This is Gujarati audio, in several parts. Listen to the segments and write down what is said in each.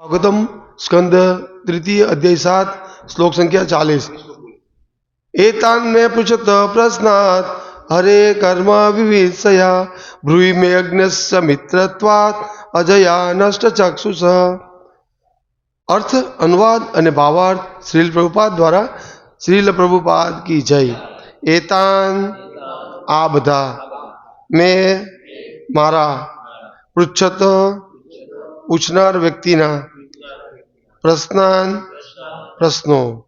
ભાગવતમ સ્કંદ તૃતીય અધ્યાય સાત શ્લોક સંખ્યા ચાલીસ એતાન મે પૃછત પ્રશ્નાત હરે કર્મ વિવિધયા બ્રુહિ મે અગ્નસ્ય મિત્રત્વાત અજયા નષ્ટ ચક્ષુષ અર્થ અનુવાદ અને ભાવાર્થ શ્રીલ પ્રભુપાદ દ્વારા શ્રીલ પ્રભુપાદ કી જય એતાન આ બધા મેં મારા પૃચ્છત પૂછનાર વ્યક્તિના પ્રશ્નાન પ્રશ્નો.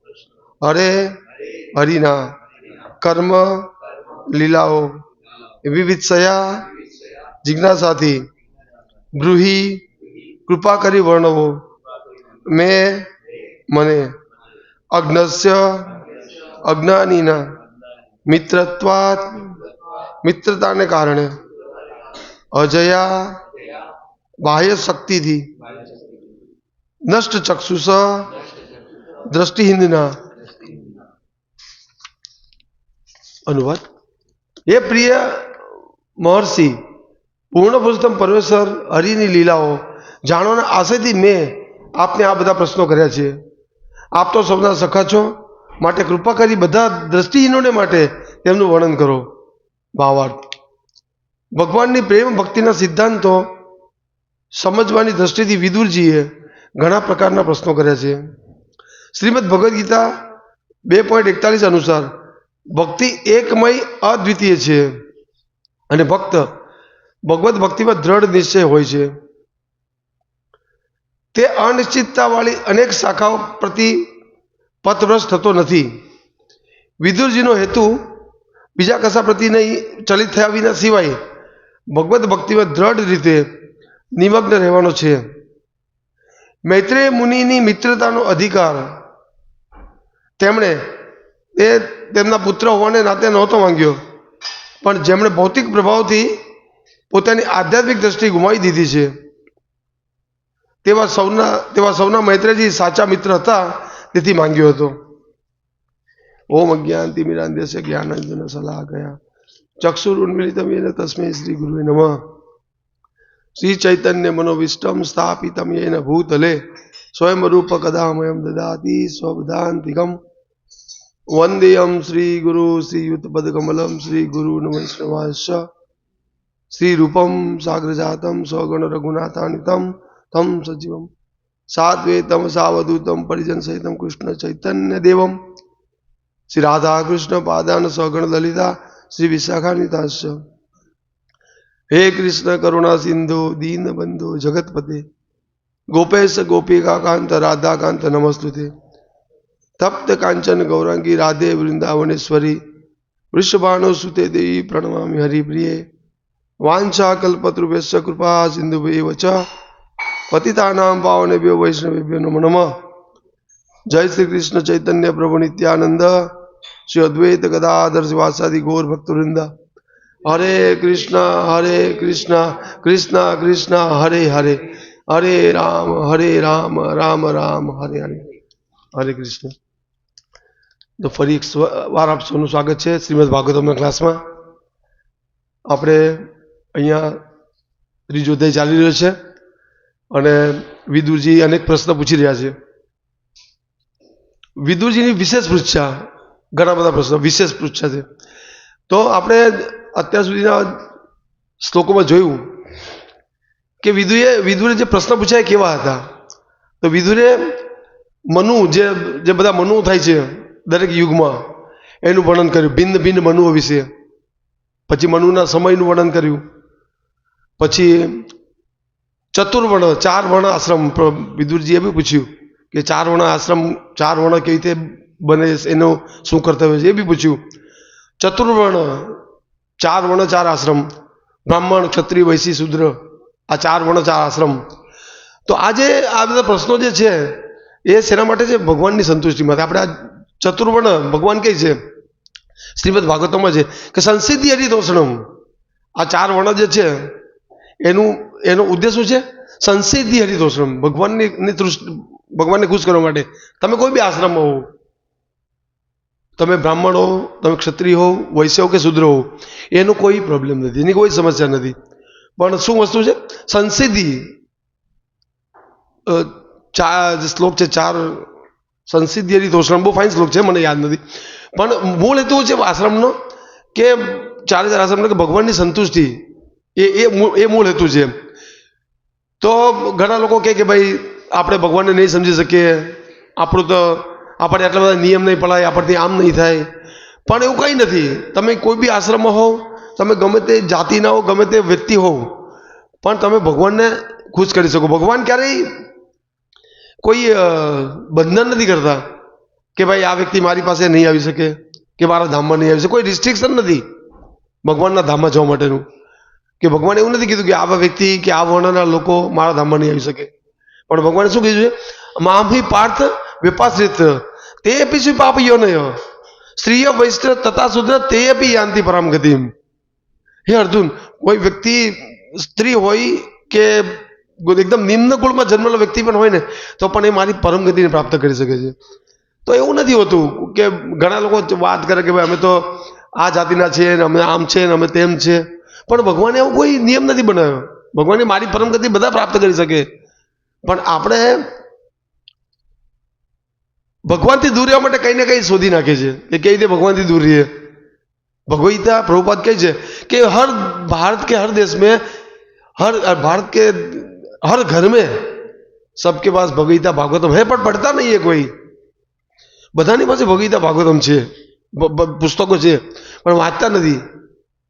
હરે હરિના કર્મ લીલાઓ. વિવિધસયા જિજ્ઞાસાથી ગૃહી કૃપા કરી વર્ણવો. મેં મને અજ્ઞસ્ય અજ્ઞાનીના મિત્રત્વાત મિત્રતાને કારણે અજયા બાહ્ય શક્તિથી નષ્ટ ચક્ષુષ દ્રષ્ટિહીનના અનુવાદ એ પ્રિય મહર્ષિ પૂર્ણ પુરુષોત્તમ પરમેશ્વર હરિની લીલાઓ જાણવાના આશયથી મેં આપને આ બધા પ્રશ્નો કર્યા છે। આપ તો સૌના સખા છો, માટે કૃપા કરી બધા દ્રષ્ટિહીનોને માટે તેમનું વર્ણન કરો। ભાવાર્થ। ભગવાનની પ્રેમ ભક્તિના સિદ્ધાંતો સમજવાની દ્રષ્ટિથી વિદુરજીએ ઘણા પ્રકારના પ્રશ્નો કર્યા છે. શ્રીમદ ભગવદ્ ગીતા બે પોઈન્ટ એકતાલીસ અનુસાર, ભક્તિ એકમય અદ્વિતીય છે અને ભક્ત ભગવત ભક્તિમાં દ્રઢ નિશ્ચય હોય છે. તે અનિશ્ચિતતાવાળી અનેક શાખાઓ પ્રતિ પથભ્રષ્ટ થતો નથી. વિદુરજીનો હેતુ બીજા કશા પ્રતિ નહીં ચલિત થયા વિના સિવાય ભગવત ભક્તિમાં દ્રઢ રીતે નિમગ્ન રહેવાનો છે. મૈત્રેય મુનિની મિત્રતાનો અધિકાર. તેમણે એ તેમના પુત્ર હોવાને નાતે નહોતો માંગ્યો. પણ જેમણે ભૌતિક પ્રભાવથી પોતાની આધ્યાત્મિક દ્રષ્ટિ ગુમાવી દીધી છે. તેવા સૌના તેવા સૌના મૈત્રેયજી સાચા મિત્ર હતા તેથી માંગ્યો હતો. ઓમ અજ્ઞાન દેશે જ્ઞાનાંજન સલાહ ગયા ચક્ષુરુન્મિલિતમ એને તસ્મૈ શ્રી ગુરુએ નમઃ. શ્રી ચૈતન્ય મનોવિષ્ટમ સ્થાપિતમ યેન ભૂતલે સ્વયં રૂપ કદામયમ દદાતિ સ્વબધાંતિકમ. વંદેયમ શ્રી ગુરુ શ્રી યુતપદકમલમ શ્રી ગુરુ વૈષ્ણવાંશ શ્રી રૂપમ સાગ્રજાતમ સ્વગણ રઘુનાથાનિતમ તમ સજીવમ. સાત્વેતમ સાવધૂતમ પરિજન સહિતમ કૃષ્ણ ચૈતન્ય દેવમ. શ્રી રાધા કૃષ્ણ પાદાન સ્વગણ લલિતા શ્રી વિશાખાનિતાશ હે કૃષ્ણ કરુણા સિંધુ, દીન બંધુ, જગતપતે. ગોપેશ ગોપિકા કાંત રાધાકાંત, નમસ્તુતે. તપ્ત કાંચન ગૌરાંગી, રાધે વૃંદાવનેશ્વરી. વૃષભાણો સુતે દેવી પ્રણમામી હરિપ્રિયે. વાંછા કલ્પતૃભ્યશ્ચ કૃપા સિંધુભ્યેવ વચ. પતિતાનામ પાવનેભ્યો વૈષ્ણવેભ્યો નમો નમઃ. જય શ્રી કૃષ્ણ ચૈતન્ય પ્રભુ નિત્યાનંદ. શ્રી અદ્વૈત ગદાધર વાસાદી ગૌર ભક્તવૃંદ. હરે કૃષ્ણ હરે કૃષ્ણ કૃષ્ણ કૃષ્ણ હરે હરે હરે રામ હરે રામ રામ રામ હરે હરે હરે કૃષ્ણ તો ફરી એક વાર આપ સૌનું સ્વાગત છે શ્રીમદ ભાગવતમના ક્લાસમાં. આપણે અહીંયા ત્રીજો દય ચાલી રહ્યો છે અને વિદુરજી અનેક પ્રશ્ન પૂછી રહ્યા છે. વિદુરજીની વિશેષ પૃચ્છા, ઘણા બધા પ્રશ્નો વિશેષ પૃચ્છા છે. તો આપણે અત્યાર સુધીના શ્લોકોમાં જોયું કે વિદુએ વિદુરે જે પ્રશ્ન પૂછાય કેવા હતા? તો વિદુરે મનુ જે જે બધા મનુ થાય છે દરેક યુગમાં, એનું વર્ણન કર્યું. ભિન્ન ભિન્ન મનુઓ વિશે. પછી મનુના સમયનું વર્ણન કર્યું. પછી ચતુર્વર્ણ ચાર વર્ણ આશ્રમ વિદુરજીએ બી પૂછ્યું કે ચાર વર્ણ આશ્રમ ચાર વર્ણ કેવી રીતે બને, એનું શું કર્તવ્ય છે એ બી પૂછ્યું. ચતુર્વર્ણ ચાર વર્ણ ચાર આશ્રમ બ્રાહ્મણ, ક્ષત્રિય વૈશ્ય શુદ્ર, આ ચાર વર્ણ ચાર આશ્રમ તો આજે આ બધા પ્રશ્નો જે છે, એ શેના માટે છે? ભગવાનની સંતુષ્ટિ માટે આપણે આ ચતુર્વર્ણ, ભગવાન કહે છે, શ્રીમદ ભાગવતમાં છે કે સંસિદ્ધિ હરિતોષણમ આ ચાર વર્ણ જે છે, એનું, એનો ઉદ્દેશ શું છે? સંસિદ્ધિ હરિતોષણમ ભગવાનની તૃષ્ટિ, ભગવાનને ખુશ કરવા માટે. તમે કોઈ બી આશ્રમમાં હો તમે બ્રાહ્મણ હો, તમે ક્ષત્રિય હો, વૈશ્ય હો કે શુદ્ર હો, એનો કોઈ પ્રોબ્લેમ નથી, એની કોઈ સમસ્યા નથી. પણ શું વસ્તુ છે? સંસિદ્ધિ ચાર શ્લોક છે, ચાર સંસિદ્ધિ એની તોષણ બહુ ફાઇન શ્લોક છે, મને યાદ નથી. પણ મૂળ હેતુ છે આશ્રમનો, કે ચારે ચાર આશ્રમનો કે ભગવાનની સંતુષ્ટિ, એ એ એ મૂળ હેતુ છે તો ઘણા લોકો કહે કે ભાઈ, આપણે ભગવાનને નહીં સમજી શકીએ, આપણું તો આપણે આટલા બધા નિયમ નહીં પડાય, આપણથી આમ નહીં થાય. પણ એવું કંઈ નથી. તમે કોઈ બી આશ્રમમાં હોવ, તમે ગમે તે જાતિના હો ગમે તે વ્યક્તિ હોવ, પણ તમે ભગવાનને ખુશ કરી શકો. ભગવાન ક્યારેય કોઈ બંધન નથી કરતા કે ભાઈ આ વ્યક્તિ મારી પાસે નહીં આવી શકે, કે મારા ધામમાં નહીં આવી શકે. કોઈ રિસ્ટ્રિક્શન નથી ભગવાનના ધામમાં જવા માટેનું. કે ભગવાને એવું નથી કીધું કે આવા વ્યક્તિ કે આ વર્ણના લોકો મારા ધામમાં નહીં આવી શકે. પણ ભગવાને શું કીધું છે? મામી પાર્થ વિપાશ્રિત પાપ યોનય સ્ત્રીય વૈષ્ણવ તથા શુદ્ર તે બી યાંતિ પરામ ગતિમ હે અર્જુન, કોઈ વ્યક્તિ સ્ત્રી હોય કે એકદમ નિમ્ન કુળમાં જન્મેલો વ્યક્તિ પણ હોય ને, તો પણ એ મારી પરમ ગતિને પ્રાપ્ત કરી શકે છે. તો એવું નથી હોતું કે ઘણા લોકો વાત કરે કે ભાઈ અમે તો આ જાતિના છીએ ને અમે આમ છે ને અમે તેમ છે. પણ ભગવાને એવો કોઈ નિયમ નથી બનાવ્યો. ભગવાને મારી પરમ ગતિ બધા પ્રાપ્ત કરી શકે. પણ આપણે ભગવાનથી દૂર રહેવા માટે કંઈ ને કંઈ શોધી નાખે છે કે કઈ રીતે ભગવાનથી દૂર રહીએ भगवगीता प्रभुपाद કહે છે કે हर भारत के हर देश में हर भारत के हर घर में सबके पास भगवगीता भागवतम है પણ पढ़ता नहीं है कोई બધાની પાસે ભગવગીતા ભાગવતમ છે બ- બ- પુસ્તકો છે પણ વાંચતા નથી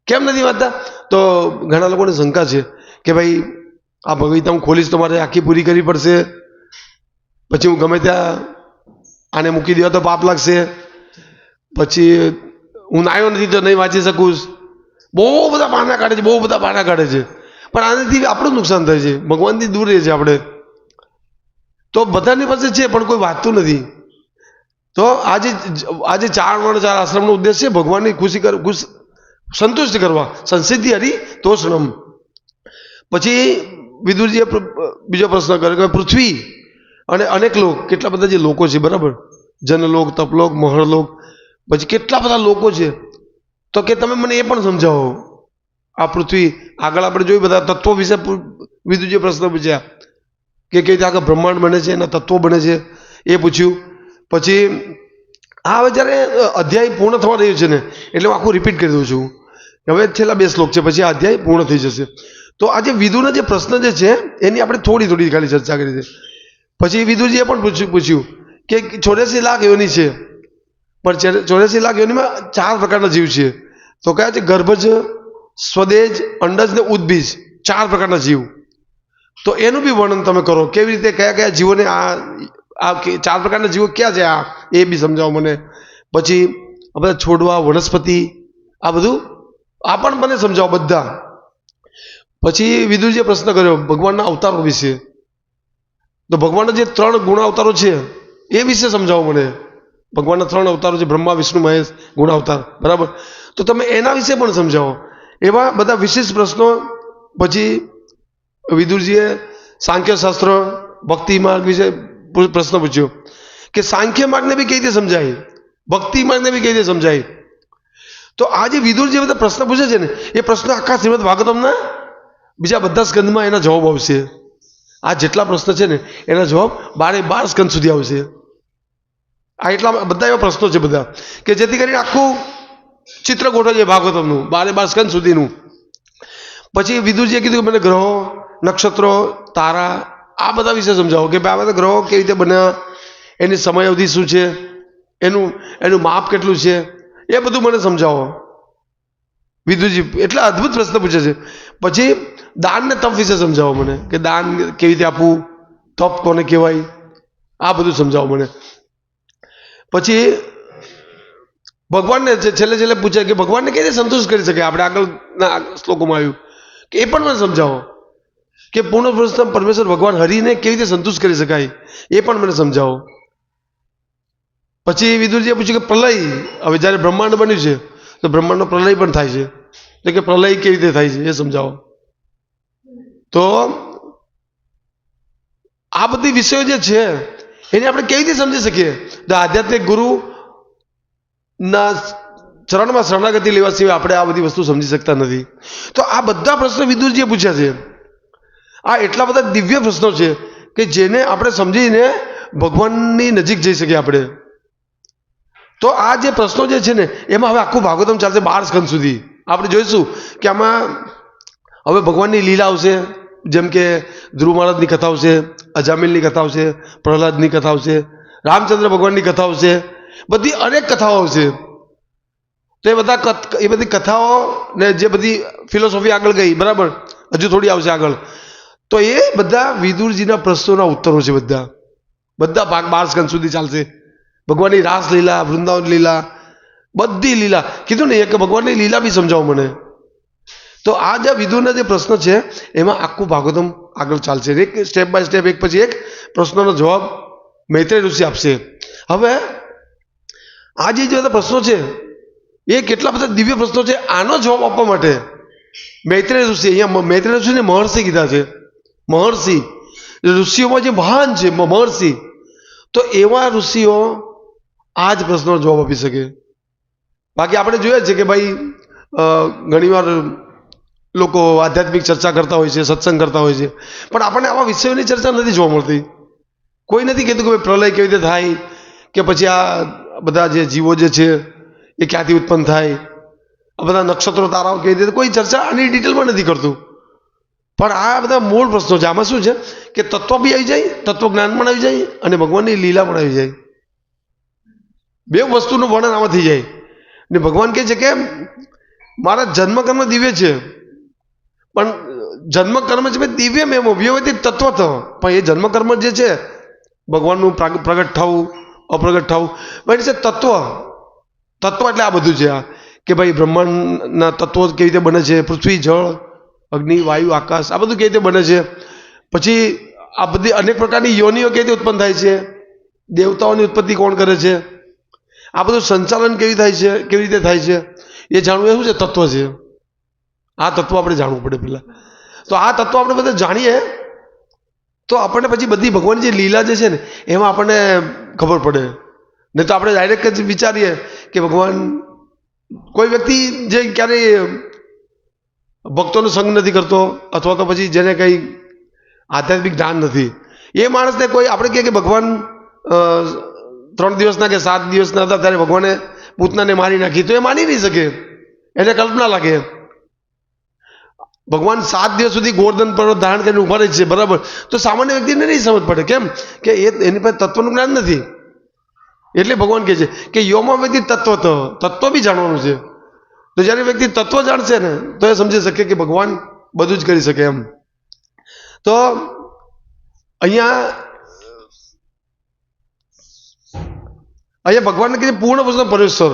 કેમ નથી વાંચતા તો ઘણા લોકોને શંકા છે કે ભાઈ આ ભગવગીતા હું ખોલીશ તો મારે આખી પૂરી કરવી પડશે પછી હું ગમે ત્યાં આને મૂકી દેવા તો પાપ લાગશે. પછી હું નાયો નથી તો નહીં વાંચી શકું. બહુ બધા પાના કાઢે છે, બહુ બધા પાના કાઢે છે. પણ આનાથી આપણું નુકસાન થાય છે. ભગવાનથી દૂર રહે છે આપણે. તો બધાની પાસે છે, પણ કોઈ વાંચતું નથી. તો આજે આજે ચાર વર્ણ ચાર આશ્રમનો ઉદ્દેશ છે, ભગવાનની ખુશી કર, ખુશ, સંતુષ્ટ કરવા. સંસિદ્ધિ હરી, તોષણમ. પછી વિદુરજીએ બીજો પ્રશ્ન કર્યો કે પૃથ્વી અને અનેક લોક, કેટલા બધા જે લોકો છે, બરાબર? જનલોક, તપલોક, મહળલોક, પછી કેટલા બધા લોકો છે? તો કે તમે મને એ પણ સમજાવો. આ પૃથ્વી, આગળ આપણે જોયું બધા તત્વો વિશે વિધુ વિદુજીએ પ્રશ્ન પૂછ્યા, કે કઈ રીતે આગળ બ્રહ્માંડ બને છે, એના તત્વો બને છે, એ પૂછ્યું. પછી, આ હવે જ્યારે અધ્યાય પૂર્ણ થવા રહ્યું છે ને, એટલે હું આખું રિપીટ કરી દઉં છું. હવે છેલ્લા બે શ્લોક છે, પછી આ અધ્યાય પૂર્ણ થઈ જશે. તો આજે વિદુના જે પ્રશ્ન જે છે, એની આપણે થોડી થોડી ખાલી ચર્ચા કરી છે. પછી વિદુજીએ પણ પૂછ્યું પૂછ્યું કે ચોર્યાસી લાખ યોની છે. પણ ચોર્યાસી લાખ યોનીમાં ચાર પ્રકારના જીવ છે. તો કયા છે ગર્ભજ, સ્વદેજ, અંડજ ને ઉદ્બીજ, ચાર પ્રકારના જીવ. તો એનું બી વર્ણન તમે કરો. કેવી રીતે કયા કયા જીવોને આ આ ચાર પ્રકારના જીવો ક્યાં છે આ? એ બી સમજાવો મને. પછી આ બધા છોડવા, વનસ્પતિ, આ બધું આ પણ મને સમજાવો બધા. પછી વિદુજીએ પ્રશ્ન કર્યો, ભગવાનના અવતારો વિશે. તો ભગવાનના જે ત્રણ ગુણ અવતારો છે, એ વિશે સમજાવો મને. ભગવાનના ત્રણ અવતારો છે, બ્રહ્મા, વિષ્ણુ, મહેશ ગુણ અવતાર બરાબર? તો તમે એના વિશે પણ સમજાવો. એવા બધા વિશેષ પ્રશ્નો, પછી વિદુરજીએ સાંખ્ય શાસ્ત્ર ભક્તિ માર્ગ વિશે પ્રશ્ન પૂછ્યો કે સાંખ્ય માર્ગને બી કઈ રીતે સમજાય? ભક્તિ માર્ગને બી કઈ રીતે સમજાય? તો આ જે વિદુર બધા પ્રશ્ન પૂછે છે ને, એ પ્રશ્ન આખા શ્રીમદ ભાગવતમના, બીજા બધા સ્કંદમાં એના જવાબ આવશે. આ જેટલા પ્રશ્ન છે ને, એના જવાબ બારે બાર સ્કંદ સુધી આવશે આ એટલા બધા એવા પ્રશ્નો છે બધા, કે જેથી કરીને આખું ચિત્ર ગોઠવ છે ભાગવતમનું બારે બાર સ્કંદ સુધીનું. પછી વિદુરજીએ કીધું કે મને ગ્રહો, નક્ષત્રો, તારા, આ બધા વિશે સમજાવો, કે ભાઈ આ બધા ગ્રહો કેવી રીતે બન્યા, એની સમય અવધિ શું છે, એનું એનું માપ કેટલું છે, એ બધું મને સમજાવો. વિદુજી એટલા અદ્ભુત પ્રશ્ન પૂછે છે. પછી દાન ને તપ વિશે સમજાવો મને. કે દાન કેવી રીતે આપવું? તપ કોને કહેવાય? આ બધું સમજાવો મને. પછી ભગવાનને છેલ્લે છેલ્લે પૂછે કે ભગવાનને કઈ રીતે સંતુષ્ટ કરી શકે આપણે આગળના શ્લોકોમાં આવ્યું. કે એ પણ મને સમજાવો. કે પૂર્ણ પુરુષોત્તમ પરમેશ્વર ભગવાન હરિને કેવી રીતે સંતુષ્ટ કરી શકાય? એ પણ મને સમજાવો. પછી વિદુરજીએ પૂછ્યું કે પ્રલય, હવે જ્યારે બ્રહ્માંડ બન્યું છે, તો બ્રહ્માંડનો પ્રલય પણ થાય છે. એટલે કે પ્રલય કેવી રીતે થાય છે એ સમજાવો. તો આ બધી વિષયો જે છે, એને આપણે કેવી રીતે સમજી શકીએ? તો આધ્યાત્મિક ગુરુ ના ચરણમાં શરણાગતિ લેવા સિવાય આપણે આ બધી વસ્તુ સમજી શકતા નથી. તો આ બધા પ્રશ્નો વિદુરજીએ પૂછ્યા છે. આ એટલા બધા દિવ્ય પ્રશ્નો છે કે જેને આપણે સમજીને ભગવાનની નજીક જઈ શકીએ આપણે. તો આ જે પ્રશ્નો જે છે ને, એમાં હવે આખું ભાગવતમ ચાલશે બાર સ્કંદ સુધી. આપણે જોઈશું કે આમાં હવે ભગવાનની લીલા આવશે જેમ કે ધ્રુવ મહારાજની કથાઓ છે અજામિલની કથાઓ છે પ્રહલાદની કથાઓ છે રામચંદ્ર ભગવાનની કથાઓ છે બધી અનેક કથાઓ આવશે. તો એ બધા એ બધી કથાઓ ને જે બધી ફિલોસોફી આગળ ગઈ, બરાબર? હજુ થોડી આવશે આગળ. તો એ બધા વિદુરજીના પ્રશ્નોના ઉત્તરો છે બધા. બધા ભાગ બાર સુધી ચાલશે. ભગવાનની રાસ લીલા વૃંદાવન લીલા, બધી લીલા. કીધું ને એક ભગવાનની લીલા બી સમજાવો મને. તો આ જે વિધુના જે પ્રશ્ન છે, એમાં આખું ભાગવતમ આગળ ચાલશે. એક સ્ટેપ બાય સ્ટેપ એક પછી એક પ્રશ્નોનો જવાબ મૈત્રેય ઋષિ આપશે. હવે, આ જે બધા પ્રશ્નો છે, એ કેટલા બધા દિવ્ય પ્રશ્નો છે, આનો જવાબ આપવા માટે મૈત્રેય ઋષિ અહીંયા મૈત્રી ઋષિને મહર્ષિ કીધા છે. મહર્ષિ. ઋષિઓમાં જે મહાન છે મહર્ષિ. તો એવા ઋષિઓ આ જ પ્રશ્નનો જવાબ આપી શકે. બાકી આપણે જોઈએ છે કે ભાઈ ઘણીવાર લોકો આધ્યાત્મિક ચર્ચા કરતા હોય છે, સત્સંગ કરતા હોય છે. પણ આપણને આવા વિષયોની ચર્ચા નથી જોવા મળતી. કોઈ નથી કહેતું કે ભાઈ પ્રલય કેવી રીતે થાય, કે પછી આ બધા જે જીવો જે છે, એ ક્યાંથી ઉત્પન્ન થાય, આ બધા નક્ષત્રો, તારાઓ કેવી રીતે, કોઈ ચર્ચા આની ડિટેલમાં નથી કરતું. પણ આ બધા મૂળ પ્રશ્નો છે. આમાં શું છે? કે તત્વ બી આવી જાય તત્વજ્ઞાન પણ આવી જાય, અને ભગવાનની લીલા પણ આવી જાય. બે વસ્તુનું વર્ણન આમાં થઈ જાય. ને ભગવાન કહે છે કે મારા જન્મ કર્મ દિવ્ય છે. પણ જન્મ કર્મ છે, ભાઈ દિવ્ય મેમો વ્યવહિત તત્વ પણ એ જન્મ કર્મ જે છે, ભગવાનનું પ્રગટ થવું, અપ્રગટ થવું ભાઈ છે તત્વ. તત્વ એટલે આ બધું છે આ. કે ભાઈ બ્રહ્માંડના તત્વો કેવી રીતે બને છે, પૃથ્વી, જળ, અગ્નિ, વાયુ, આકાશ, આ બધું કેવી રીતે બને છે. પછી આ બધી અનેક પ્રકારની યોનિઓ કેવી રીતે ઉત્પન્ન થાય છે, દેવતાઓની ઉત્પત્તિ કોણ કરે છે, આ બધું સંચાલન કેવી થાય છે, કેવી રીતે થાય છે, એ જાણવું એ શું છે, તત્વ છે. આ તત્વ આપણે જાણવું પડે પહેલાં. તો આ તત્વ આપણે બધા જાણીએ. તો આપણને પછી બધી ભગવાનની જે લીલા જે છે ને, એમાં આપણને ખબર પડે. નહીં તો આપણે ડાયરેક્ટ જ વિચારીએ કે ભગવાન કોઈ વ્યક્તિ જે ક્યારેય ભક્તોનો સંગ નથી કરતો, અથવા તો પછી જેને કંઈ આધ્યાત્મિક જ્ઞાન નથી. એ માણસને કોઈ આપણે કહીએ કે ભગવાન ત્રણ દિવસના કે સાત દિવસના હતા, ત્યારે ભગવાને પૂતનાને મારી નાખી. તો એ માની નહીં શકે. એને કલ્પના લાગે. ભગવાન સાત દિવસ સુધી ગોર્ધન પર્વત ધારણ કરીને ઊભા રહે છે, બરાબર? તો સામાન્ય વ્યક્તિને નહીં સમજ પડે. કેમ? કે એ એની પાસે તત્વનું જ્ઞાન નથી. એટલે ભગવાન કહે છે કે યોમાં વ્યક્તિ તત્વ તો તત્વ બી જાણવાનું છે. તો જ્યારે વ્યક્તિ તત્વ જાણશે ને, તો એ સમજી શકે કે ભગવાન બધું જ કરી શકે એમ. તો અહીંયા અહીંયા ભગવાનને કીધું પૂર્ણ પુરુષનો પરેશ્વર.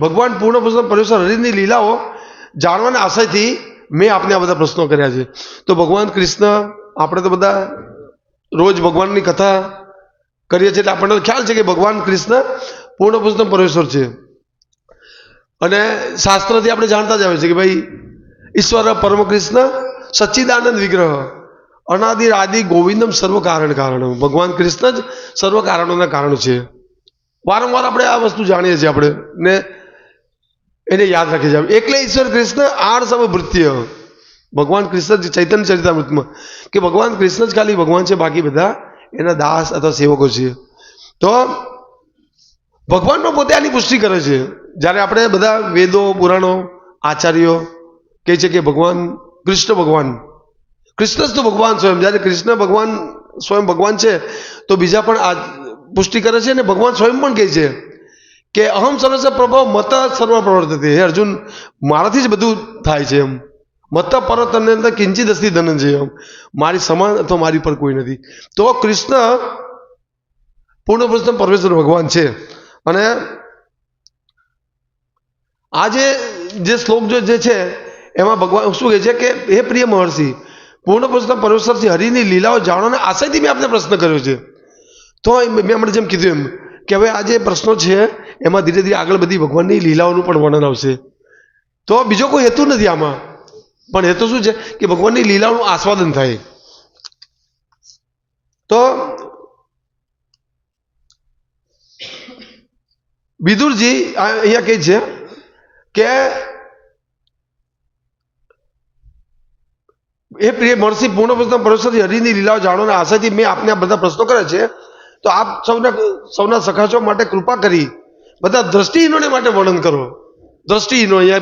ભગવાન પૂર્ણ પુરુષનો પરેશ્વર હરિની લીલાઓ જાણવાના આશયથી મેં આપને આ બધા પ્રશ્નો કર્યા છે. તો ભગવાન કૃષ્ણ, આપણે તો બધા રોજ ભગવાનની કથા કરીએ છીએ એટલે આપણને ખ્યાલ છે કે ભગવાન કૃષ્ણ પૂર્ણ પુરુષોત્તમ પરમેશ્વર છે. અને શાસ્ત્રથી આપણે જાણતા જ આવે છે કે ભાઈ, ઈશ્વર પરમ કૃષ્ણ સચ્ચિદાનંદ વિગ્રહ, અનાદિ આદિ ગોવિંદમ સર્વ કારણ કારણ ભગવાન કૃષ્ણ જ સર્વ કારણોના કારણ છે. વારંવાર આપણે આ વસ્તુ જાણીએ છીએ આપણે. ને એને યાદ રાખી જાય એટલે ઈશ્વર કૃષ્ણ આર સમ ભૃત્ય ભગવાન કૃષ્ણ ચૈતન્ય ચરિતામૃતમાં કે ભગવાન કૃષ્ણ જ ખાલી ભગવાન છે, બાકી બધા એના દાસ અથવા સેવકો છે. તો ભગવાન પણ પોતે આની પુષ્ટિ કરે છે. જ્યારે આપણે બધા વેદો, પુરાણો, આચાર્યો કહે છે કે ભગવાન કૃષ્ણ ભગવાન. કૃષ્ણ જ તો ભગવાન સ્વયં. જ્યારે કૃષ્ણ ભગવાન સ્વયં ભગવાન છે, તો બીજા પણ આ પુષ્ટિ કરે છે અને ભગવાન સ્વયં પણ કહે છે. કે અહમ સર્વસ પ્રભાવ મત સર્વ પ્રવર્તતી. હે અર્જુન, મારાથી જ બધું થાય છે એમ. મત પર તને અંદર કિંચિત અસ્તિ છે એમ. મારી સમાન અથવા મારી પર કોઈ નથી. તો કૃષ્ણ, પૂર્ણ પુરુષોત્તમ પરમેશ્વર ભગવાન છે. અને આ જે જે શ્લોક જો છે, એમાં ભગવાન શું કહે છે કે, હે પ્રિય મહર્ષિ, પૂર્ણ પુરુષોત્તમ પરમેશ્વર શ્રી હરિની લીલાઓ જાણવાના આશયથી મેં આપને પ્રશ્ન કર્યો છે. તો મેં હમણાં જેમ કીધું એમ કે હવે આ જે પ્રશ્નો છે એમાં ધીરે ધીરે આગળ બધી ભગવાનની લીલાઓનું પણ વર્ણન આવશે. તો બીજો કોઈ હેતુ નથી આમાં. પણ હેતુ શું છે? કે ભગવાનની લીલાઓનું આસ્વાદન થાય. તો વિદુરજી અહીંયા કહે છે કે એ પ્રિય મહર્ષિ, પૂર્ણ પુસ્તક પરમેશ્વરી હરિની લીલાઓ જાણવાના આશાથી મેં આપને આ બધા પ્રશ્નો કર્યા છે. તો આપ સૌના સૌના સખાશો માટે કૃપા કરી બધા દ્રષ્ટિહીનોને માટે વર્ણન કરો. દ્રષ્ટિહીનો અહીંયા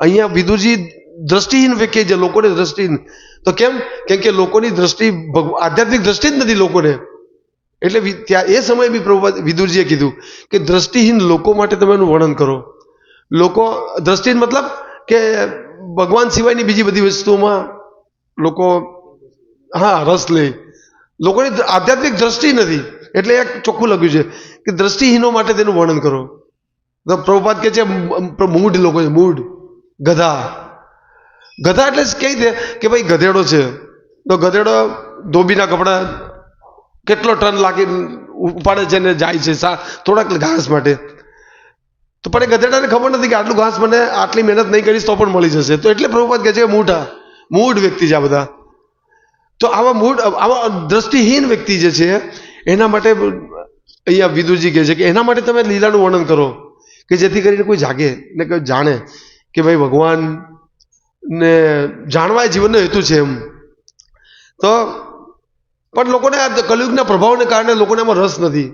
અહીંયા વિદુજી દ્રષ્ટિહીન વ્યક્તિ છે, લોકોને દ્રષ્ટિહીન તો કેમ? કેમ કે લોકોની દ્રષ્ટિ આધ્યાત્મિક દ્રષ્ટિ જ નથી લોકોને. એટલે ત્યાં એ સમયે બી પ્રભુ વિદુરજીએ કીધું કે દ્રષ્ટિહીન લોકો માટે તમે એનું વર્ણન કરો. લોકો દ્રષ્ટિહીન મતલબ કે ભગવાન સિવાયની બીજી બધી વસ્તુઓમાં લોકો, હા, રસ લે. લોકોની આધ્યાત્મિક દ્રષ્ટિ નથી. એટલે એક ચોખ્ખું લખ્યું છે કે દ્રષ્ટિહીનો માટે તેનું વર્ણન કરો. તો પ્રભુપાદ કે છે મૂઢ લોકો છે, મૂઢ, ગધા. ગધા એટલે કહી દે કે ભાઈ ગધેડો છે. તો ગધેડો ધોબીના કપડાં કેટલો ટન લાગી, ઉપાડે છે ને જાય છે, સા, થોડાક ઘાસ માટે. તો પણ એ ગધેડાને ખબર નથી કે આટલું ઘાસ મને આટલી મહેનત નહીં કરીશ તો પણ મળી જશે. તો એટલે પ્રભુપાદ કહે છે મૂઢા, મૂઢ વ્યક્તિ છે આ બધા. તો આવા મૂઢ, આવા દ્રષ્ટિહીન વ્યક્તિ જે છે એના માટે અહીંયા વિદુજી કહે છે કે એના માટે તમે લીલાનું વર્ણન કરો કે જેથી કરીને કોઈ જાગે ને કોઈ જાણે કે ભાઈ ભગવાન ને જાણવા એ જીવનનો હેતુ છે એમ. તો પણ લોકોને આ કલયુગના પ્રભાવને કારણે લોકોને આમાં રસ નથી.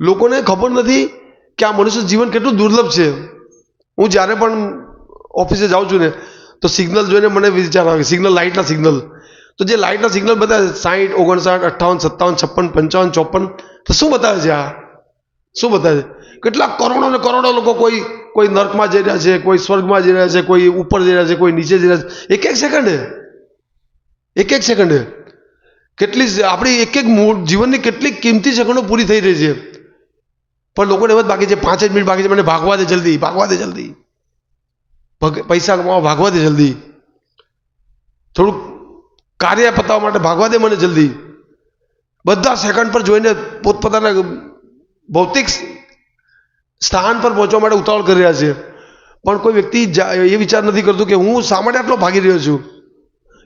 લોકોને ખબર નથી કે આ મનુષ્ય જીવન કેટલું દુર્લભ છે. હું જ્યારે પણ ઓફિસે જાઉં છું ને, તો સિગ્નલ જોઈને મને વિચાર આવે, સિગ્નલ, લાઇટના સિગ્નલ. તો જે લાઇટના સિગ્નલ બતાવે સાઠ ઓગણસાઠ, અઠ્ઠાવન, સત્તાવન, છપ્પન, પંચાવન, ચોપન, તો શું બતાવે છે આ? શું બતાવે છે? કેટલા કરોડો ને કરોડો લોકો કોઈ કોઈ નર્કમાં જઈ રહ્યા છે, કોઈ સ્વર્ગમાં જઈ રહ્યા છે, કોઈ ઉપર જઈ રહ્યા છે, કોઈ નીચે જઈ રહ્યા છે. એક એક સેકન્ડે. એક એક સેકન્ડે. કેટલી આપણી એક એક જીવનની કેટલી કિંમતી સેકન્ડો પૂરી થઈ રહી છે. પણ લોકોને એમ જ બાકી છે, પાંચ જ મિનિટ બાકી છે, મને ભાગવા દે જલ્દી, ભાગવા દે જલ્દી. પૈસા કમાવા, ભાગવા દે જલ્દી. થોડુંક કાર્ય પતાવવા માટે ભાગવા દે મને જલ્દી. બધા સેકન્ડ પર જોઈને પોતપોતાના ભૌતિક સ્થાન પર પહોંચવા માટે ઉતાવળ કરી રહ્યા છે. પણ કોઈ વ્યક્તિ એ વિચાર નથી કરતું કે હું શા માટે આટલો ભાગી રહ્યો છું?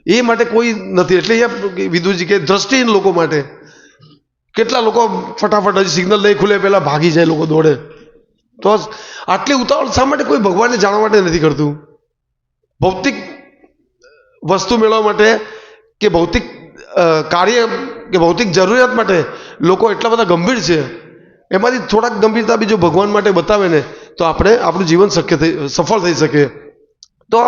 એ માટે કોઈ નથી. એટલે એ વિદુજી કે દ્રષ્ટિહીન લોકો માટે. કેટલા લોકો ફટાફટ હજી સિગ્નલ નહીં ખુલે પહેલાં ભાગી જાય લોકો દોડે. તો આટલી ઉતાવળ શા માટે કોઈ ભગવાનને જાણવા માટે નથી કરતું? ભૌતિક વસ્તુ મેળવવા માટે કે ભૌતિક કાર્ય કે ભૌતિક જરૂરિયાત માટે લોકો એટલા બધા ગંભીર છે, એમાંથી થોડાક ગંભીરતા બી જો ભગવાન માટે બતાવે ને, તો આપણે આપણું જીવન શક્ય થઈ, સફળ થઈ શકે. તો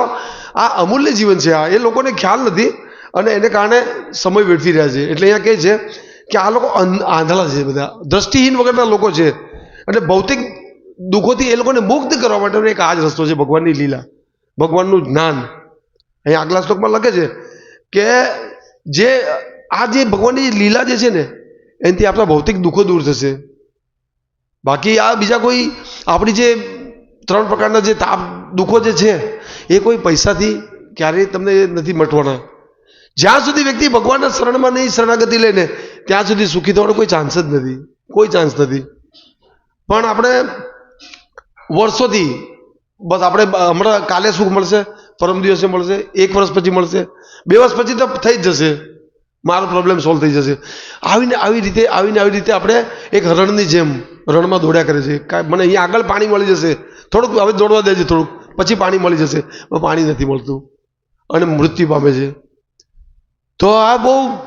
આ અમૂલ્ય જીવન છે આ, એ લોકોને ખ્યાલ નથી અને એને કારણે સમય વેડફી રહ્યા છે. એટલે અહીંયા કહે છે કે આ લોકો આંધળા છે બધા, દ્રષ્ટિહીન વગરના લોકો છે. અને ભૌતિક દુઃખોથી એ લોકોને મુક્ત કરવા માટેનો એક આ જ રસ્તો છે ભગવાનની લીલા, ભગવાનનું જ્ઞાન. અહીંયા આગલા શ્લોકમાં લખે છે કે જે, આ જે ભગવાનની લીલા જે છે ને, એનાથી આપણા ભૌતિક દુઃખો દૂર થશે. બાકી આ બીજા કોઈ, આપણી જે ત્રણ પ્રકારના જે તાપ, દુઃખો જે છે, એ કોઈ પૈસાથી ક્યારેય તમને નથી મટવાના. જ્યાં સુધી વ્યક્તિ ભગવાનના શરણમાં નહીં શરણાગતિ લઈને ત્યાં સુધી સુખી થવાનો કોઈ ચાન્સ જ નથી. કોઈ ચાન્સ નથી. પણ આપણે વર્ષોથી, બસ આપણે, હમણાં કાલે સુખ મળશે પરમ દિવસે મળશે, એક વર્ષ પછી મળશે, બે વર્ષ પછી તો થઈ જ જશે. મારો પ્રોબ્લેમ સોલ્વ થઈ જશે. આવીને આવી રીતે, આવીને આવી રીતે આપણે એક રણની જેમ, રણમાં દોડ્યા કરે છે. કાંઈ મને અહીંયા આગળ પાણી મળી જશે. થોડુંક હવે દોડવા દેજે થોડુંક. પછી પાણી મળી જશે. પણ પાણી નથી મળતું. અને મૃત્યુ પામે છે. તો આ બહુ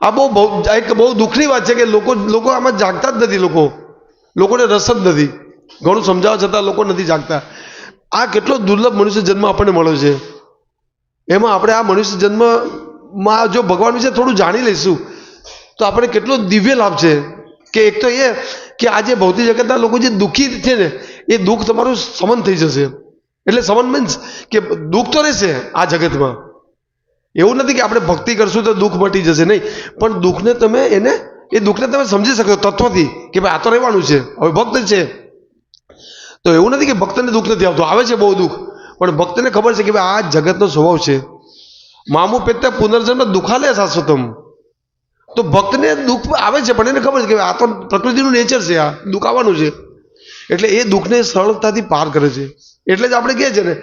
આ બહુ બહુ એક બહુ દુઃખની વાત છે કે લોકો લોકો આમાં જાગતા જ નથી લોકો. લોકોને રસ જ નથી. ઘણું સમજાવવા છતાં લોકો નથી જાગતા. આ કેટલો દુર્લભ મનુષ્ય જન્મ આપણને મળ્યો છે? એમાં આપણે આ મનુષ્ય જન્મમાં જો ભગવાન વિશે થોડું જાણી લઈશું, તો આપણે કેટલો દિવ્ય લાભ છે. કે એક તો એ કે આ જે ભૌતિક જગતના લોકો જે દુઃખી છે ને, એ દુઃખ તમારું સમન થઈ જશે. એટલે સમન મીન્સ કે દુઃખ તો રહેશે આ જગતમાં. એવું નથી કે આપણે ભક્તિ કરશું તો દુઃખ મટી જશે નહીં. પણ દુઃખને તમે એને, એ દુઃખને તમે સમજી શકો તત્વથી કે ભાઈ આ તો રહેવાનું છે. હવે ભક્ત છે. તો એવું નથી કે ભક્તને દુઃખ નથી આવતું. આવે છે બહુ દુઃખ. પણ ભક્તને ખબર છે કે ભાઈ આ જગતનો સ્વભાવ છે. મામુ પેત્તે પુનર્જન્મ દુખાલે શાશ્વતમ. તો ભક્તને દુઃખ આવે છે, પણ એને ખબર છે કે આ તો પ્રકૃતિનું નેચર છે, આ દુઃખ છે. એટલે એ દુઃખને સરળતાથી પાર કરે છે. એટલે જ આપણે કહે છે ને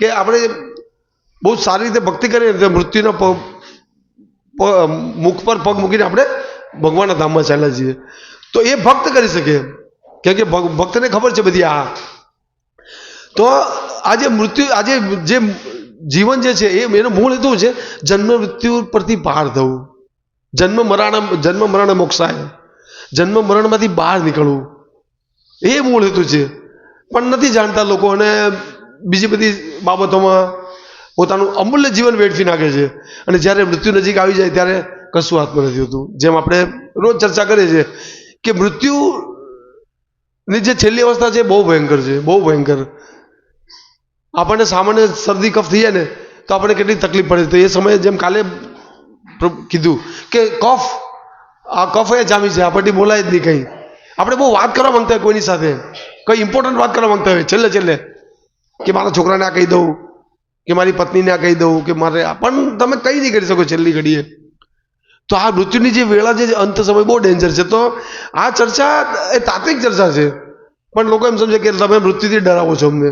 કે આપણે બહુ સારી રીતે ભક્તિ કરીએ મૃત્યુના પગ મુખ પર પગ મૂકીને આપણે ભગવાનના ધામમાં ચાલ્યા છીએ તો એ ભક્ત કરી શકે. કેમ કે ભક્તને ખબર છે બધી આ. તો આજે મૃત્યુ, આજે જે જીવન જે છે, એ, એનો મૂળ હેતુ છે જન્મ મૃત્યુ પરથી બહાર થવું જન્મ મરણ જન્મ મરણ મોક્ષાય. જન્મ મરણમાંથી બહાર નીકળવું. એ મૂળ હેતુ છે. પણ નથી જાણતા લોકો અને બીજી બધી બાબતોમાં પોતાનું અમૂલ્ય જીવન વેડફી નાખે છે. અને જ્યારે મૃત્યુ નજીક આવી જાય ત્યારે કશું હાથમાં નથી હોતું. જેમ આપણે રોજ ચર્ચા કરીએ છીએ કે મૃત્યુની જે છેલ્લી અવસ્થા છે બહુ ભયંકર છે, બહુ ભયંકર. આપણને સામાન્ય શરદી, કફ થઈ જાય ને, તો આપણને કેટલી તકલીફ પડે તો એ સમયે જેમ કાલે કીધું કે કફ, આ કફ એ જામી છે, આપણને બોલાય જ નહીં કંઈ. આપણે બહુ વાત કરવા માંગતા હોય કોઈની સાથે. કંઈ ઇમ્પોર્ટન્ટ વાત કરવા માંગતા હોય. છેલ્લે છેલ્લે. કે મારા છોકરાને આ કહી દઉં, કે મારી પત્નીને આ કહી દઉં, કે મારે પણ તમે કંઈ નહીં કરી શકો છેલ્લી ઘડીએ. તો આ મૃત્યુની જે વેળા છે અંત સમય બહુ ડેન્જર છે. તો આ ચર્ચા, એ તાત્વિક ચર્ચા છે. પણ લોકો એમ સમજે કે તમે મૃત્યુથી ડરાવો છો અમને.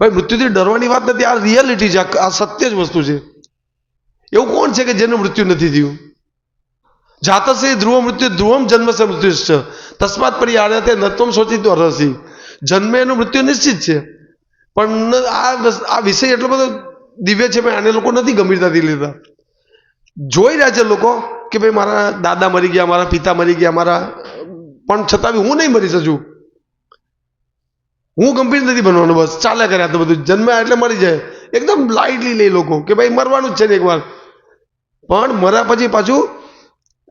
ભાઈ, મૃત્યુથી ડરવાની વાત નથી, આ રિયાલિટી છે, આ- સત્ય જ વસ્તુ છે. એવું કોણ છે કે જેનું મૃત્યુ નથી થયું? જાતસે ધ્રુવ મૃત્યુ, ધ્રુવમ જન્મ જન્મસે મૃત્યુ તસ્માત પરિયાળતે નત્વમ શોચિતો રસી જન્મે એનું મૃત્યુ નિશ્ચિત છે. પણ આ આ વિષય એટલો બધો દિવ્ય છે ભાઈ આને લોકો નથી ગંભીરતાથી લેતા જોઈ રહ્યા છે લોકો કે ભાઈ મારા દાદા મરી ગયા, મારા પિતા મરી ગયા, મારા, પણ છતાં બી હું નહીં મરી શકું. હું ગંભીર નથી બનવાનું, બસ ચાલે કર્યા તો બધું. જન્મ્યા એટલે મરી જાય. એકદમ લાઇટલી લે લોકો કે ભાઈ મરવાનું જ છે ને એકવાર. પણ મર્યા પછી પાછું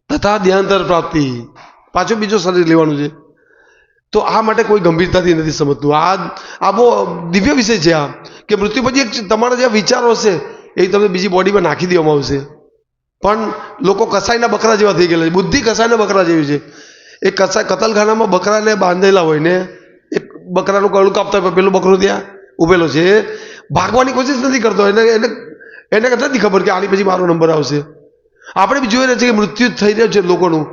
તથા ધ્યાનતર પ્રાપ્તિ. પાછું બીજું શરીર લેવાનું છે. તો આ માટે કોઈ ગંભીરતાથી નથી સમજતું. આ આ બહુ દિવ્ય વિષય છે આ. કે મૃત્યુ પછી એક તમારા જે વિચારો હશે, એ તમને બીજી બોડીમાં નાખી દેવામાં આવશે. પણ લોકો કસાઈના બકરા જેવા થઈ ગયેલા છે. બુદ્ધિ કસાઈના બકરા જેવી છે. એ કસાઈ કતલખાનામાં બકરાને બાંધેલા હોય ને, એક બકરાનું ગળું કાપતા હોય પેલું બકરું ત્યાં ઉભેલો છે. ભાગવાની કોશિશ નથી કરતો. એને એને એને નથી ખબર કે આની પછી મારો નંબર આવશે. આપણે બી જોઈ રહ્યા છીએ કે મૃત્યુ થઈ રહ્યું છે લોકોનું.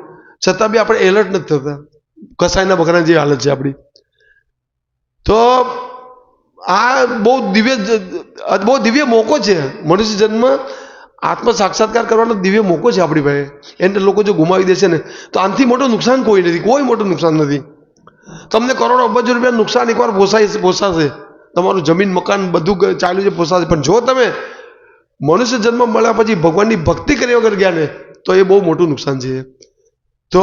છતાં બી આપણે એલર્ટ નથી થતા. કસાઈના બકરા જેવી હાલત છે આપણી. તો આ બહુ દિવ્ય બહુ દિવ્ય મોકો છે. મનુષ્ય જન્મ આત્મ સાક્ષાત્કાર કરવાનો દિવ્ય મોકો છે આપણી પાસે. એને લોકો જો ગુમાવી દેશે ને, તો આનાથી મોટું નુકસાન કોઈ નથી, કોઈ મોટું નુકસાન નથી. તમને કરોડો અબજ રૂપિયા નુકસાન એકવાર પોસાય પોસાશે. તમારું જમીન, મકાન, બધું ચાલ્યું છે, પોસાશે. પણ જો તમે મનુષ્ય જન્મ મળ્યા પછી ભગવાનની ભક્તિ કરી વગર ગયા ને, તો એ બહુ મોટું નુકસાન છે. તો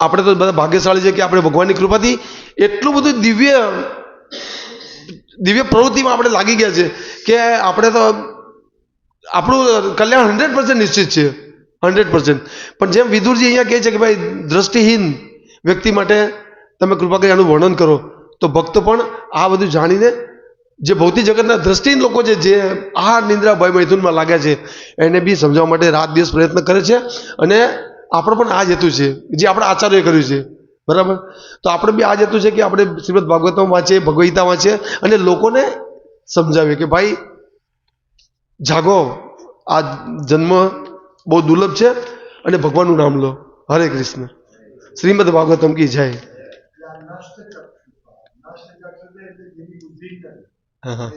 આપણે તો બધા ભાગ્યશાળી છે કે આપણે ભગવાનની કૃપાથી એટલું બધું દિવ્ય દિવ્ય પ્રવૃત્તિમાં આપણે લાગી ગયા છે કે આપણે તો આપણું કલ્યાણ હંડ્રેડ પર્સન્ટ નિશ્ચિત છે. હંડ્રેડ પર્સન્ટ પણ જેમ વિદુરજી અહીંયા કહે છે કે ભાઈ, દ્રષ્ટિહીન વ્યક્તિ માટે તમે કૃપા કરી આનું વર્ણન કરો, તો ભક્ત પણ આ બધું જાણીને, જે ભૌતિક જગતના દ્રષ્ટિહીન લોકો છે, જે આ નિંદ્રા ભય મૈથુનમાં લાગ્યા છે, એને બી સમજાવવા માટે રાત દિવસ પ્રયત્ન કરે છે અને આપણો પણ આ જ હેતુ છે, જે આપણા આચાર્ય કર્યું છે. બરાબર? તો આપણે બી આ જ હેતુ છે કે આપણે શ્રીમદ ભાગવતમાં વાંચીએ ભગવદગીતા વાંચીએ અને લોકોને સમજાવીએ કે ભાઈ જાગો. આ જન્મ બહુ દુર્લભ છે અને ભગવાનનું નામ લો. હરે કૃષ્ણ. શ્રીમદ ભાગવતમ કી જય. હા હા.